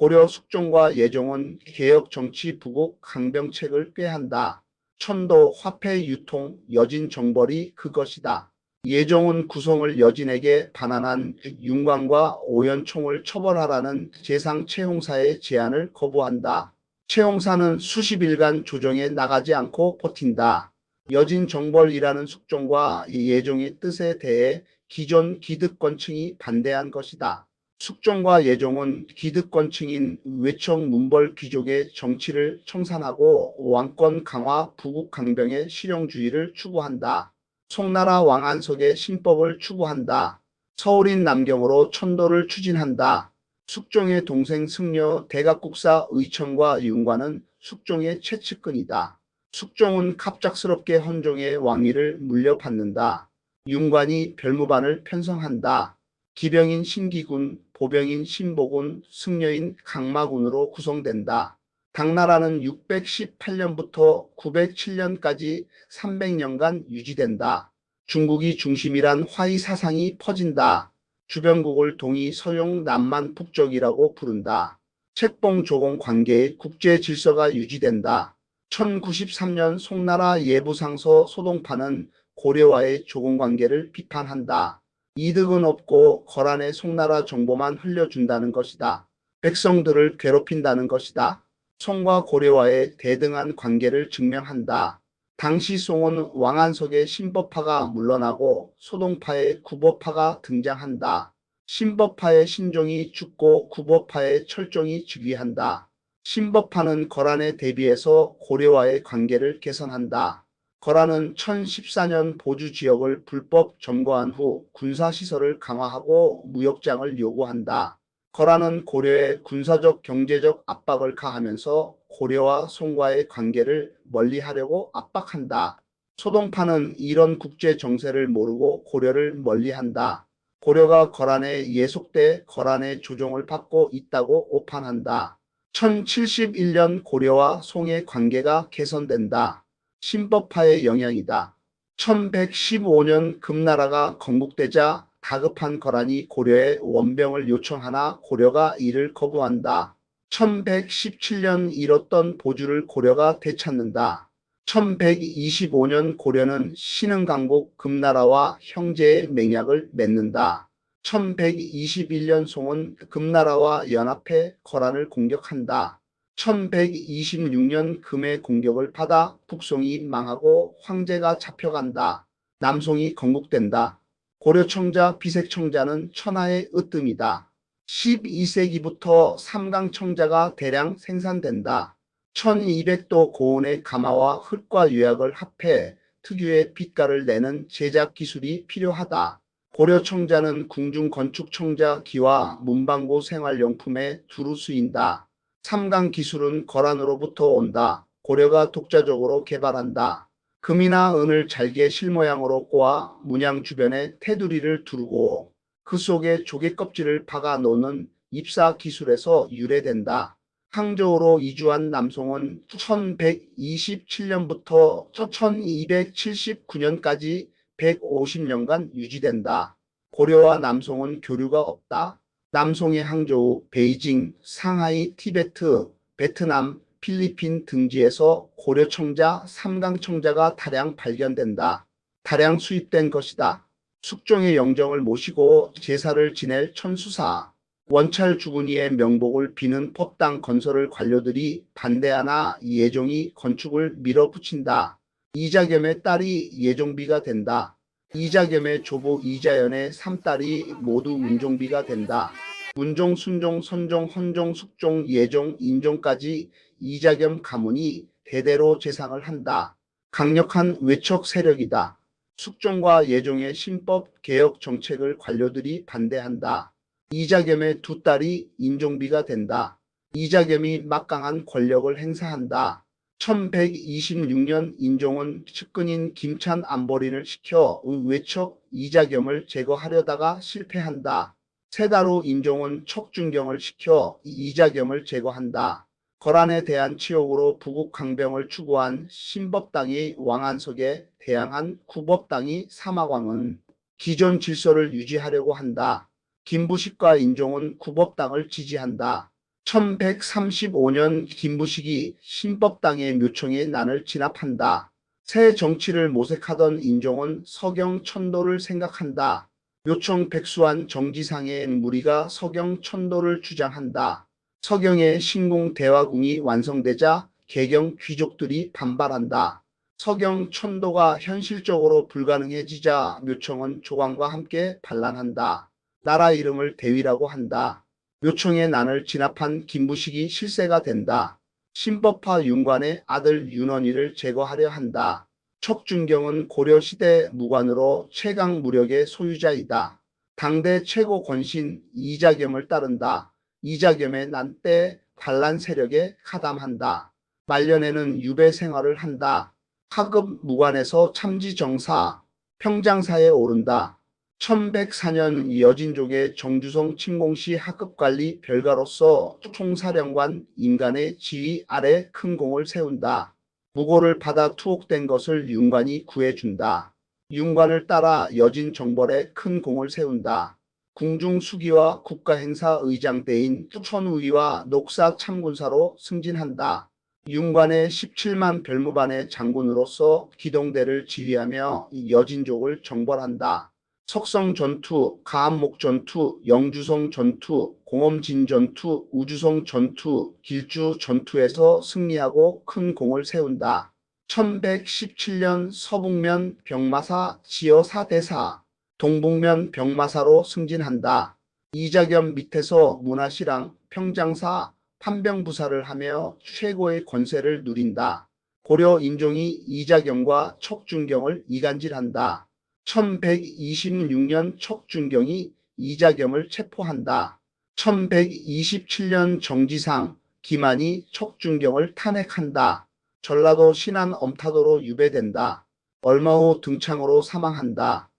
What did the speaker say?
고려 숙종과 예종은 개혁 정치 부국 강병책을 꾀한다. 천도 화폐 유통 여진 정벌이 그것이다. 예종은 구성을 여진에게 반환한 윤광과 오연총을 처벌하라는 재상 최홍사의 제안을 거부한다. 최홍사는 수십일간 조정에 나가지 않고 버틴다. 여진 정벌이라는 숙종과 예종의 뜻에 대해 기존 기득권층이 반대한 것이다. 숙종과 예종은 기득권층인 외척 문벌 귀족의 정치를 청산하고 왕권 강화 부국 강병의 실용주의를 추구한다. 송나라 왕안석의 신법을 추구한다. 서울인 남경으로 천도를 추진한다. 숙종의 동생 승려 대각국사 의천과 윤과는 숙종의 최측근이다. 숙종은 갑작스럽게 헌종의 왕위를 물려받는다. 윤관이 별무반을 편성한다. 기병인 신기군, 보병인 신보군, 승려인 강마군으로 구성된다. 당나라는 618년부터 907년까지 300년간 유지된다. 중국이 중심이란 화의 사상이 퍼진다. 주변국을 동이 서용 남만 북적이라고 부른다. 책봉 조공 관계의 국제 질서가 유지된다. 1093년 송나라 예부상서 소동파는 고려와의 조공 관계를 비판한다. 이득은 없고 거란의 송나라 정보만 흘려준다는 것이다. 백성들을 괴롭힌다는 것이다. 송과 고려와의 대등한 관계를 증명한다. 당시 송은 왕안석의 신법파가 물러나고 소동파의 구법파가 등장한다. 신법파의 신종이 죽고 구법파의 철종이 즉위한다. 신법파는 거란에 대비해서 고려와의 관계를 개선한다. 거란은 1014년 보주 지역을 불법 점거한 후 군사시설을 강화하고 무역장을 요구한다. 거란은 고려에 군사적 경제적 압박을 가하면서 고려와 송과의 관계를 멀리하려고 압박한다. 소동파는 이런 국제 정세를 모르고 고려를 멀리한다. 고려가 거란에 예속돼 거란의 조종을 받고 있다고 오판한다. 1071년 고려와 송의 관계가 개선된다. 신법파의 영향이다. 1115년 금나라가 건국되자 다급한 거란이 고려에 원병을 요청하나 고려가 이를 거부한다. 1117년 잃었던 보주를 고려가 되찾는다. 1125년 고려는 신흥강국 금나라와 형제의 맹약을 맺는다. 1121년 송은 금나라와 연합해 거란을 공격한다. 1126년 금의 공격을 받아 북송이 망하고 황제가 잡혀간다. 남송이 건국된다. 고려청자 비색청자는 천하의 으뜸이다. 12세기부터 삼강청자가 대량 생산된다. 1200도 고온의 가마와 흙과 유약을 합해 특유의 빛깔을 내는 제작 기술이 필요하다. 고려청자는 궁중 건축청자 기와 문방구 생활용품에 두루 쓰인다. 삼강 기술은 거란으로부터 온다. 고려가 독자적으로 개발한다. 금이나 은을 잘게 실모양으로 꼬아 문양 주변에 테두리를 두르고 그 속에 조개 껍질을 박아 놓는 입사 기술에서 유래된다. 항저우로 이주한 남송은 1127년부터 1279년까지 150년간 유지된다. 고려와 남송은 교류가 없다. 남송의 항저우, 베이징, 상하이, 티베트, 베트남, 필리핀 등지에서 고려청자, 삼강청자가 다량 발견된다. 다량 수입된 것이다. 숙종의 영정을 모시고 제사를 지낼 천수사. 원찰 주군이의 명복을 비는 법당 건설을 관료들이 반대하나 예종이 건축을 밀어붙인다. 이자겸의 딸이 예종비가 된다. 이자겸의 조부 이자연의 삼딸이 모두 문종비가 된다. 문종, 순종, 선종, 헌종, 숙종, 예종, 인종까지 이자겸 가문이 대대로 재상을 한다. 강력한 외척 세력이다. 숙종과 예종의 신법 개혁 정책을 관료들이 반대한다. 이자겸의 두 딸이 인종비가 된다. 이자겸이 막강한 권력을 행사한다. 1126년 인종은 측근인 김찬 안보린을 시켜 외척 이자겸을 제거하려다가 실패한다. 세달후 인종은 척준경을 시켜 이자겸을 제거한다. 거란에 대한 치욕으로 부국 강병을 추구한 신법당이 왕안석에 대항한 구법당이 사마왕은 기존 질서를 유지하려고 한다. 김부식과 인종은 구법당을 지지한다. 1135년 김부식이 신법당의 묘청에 난을 진압한다. 새 정치를 모색하던 인종은 서경 천도를 생각한다. 묘청 백수한 정지상의 무리가 서경 천도를 주장한다. 서경의 신궁 대화궁이 완성되자 개경 귀족들이 반발한다. 서경 천도가 현실적으로 불가능해지자 묘청은 조광과 함께 반란한다. 나라 이름을 대위라고 한다. 묘청의 난을 진압한 김부식이 실세가 된다. 신법파 윤관의 아들 윤원이를 제거하려 한다. 척준경은 고려시대 무관으로 최강 무력의 소유자이다. 당대 최고 권신 이자겸을 따른다. 이자겸의 난때 반란 세력에 가담한다. 말년에는 유배 생활을 한다. 하급 무관에서 참지정사, 평장사에 오른다. 1104년 여진족의 정주성 침공시 하급관리 별가로서 총사령관 인간의 지휘 아래 큰 공을 세운다. 무고를 받아 투옥된 것을 윤관이 구해준다. 윤관을 따라 여진 정벌에 큰 공을 세운다. 궁중 수기와 국가행사 의장대인 천우위와 녹사 참군사로 승진한다. 윤관의 17만 별무반의 장군으로서 기동대를 지휘하며 여진족을 정벌한다. 석성 전투, 가암목 전투, 영주성 전투, 공엄진 전투, 우주성 전투, 길주 전투에서 승리하고 큰 공을 세운다. 1117년 서북면 병마사 지어사 대사, 동북면 병마사로 승진한다. 이자겸 밑에서 문화시랑 평장사 판병부사를 하며 최고의 권세를 누린다. 고려 인종이 이자겸과 척준경을 이간질한다. 1126년 척준경이 이자겸을 체포한다. 1127년 정지상, 기만이 척준경을 탄핵한다. 전라도 신안 엄타도로 유배된다. 얼마 후 등창으로 사망한다.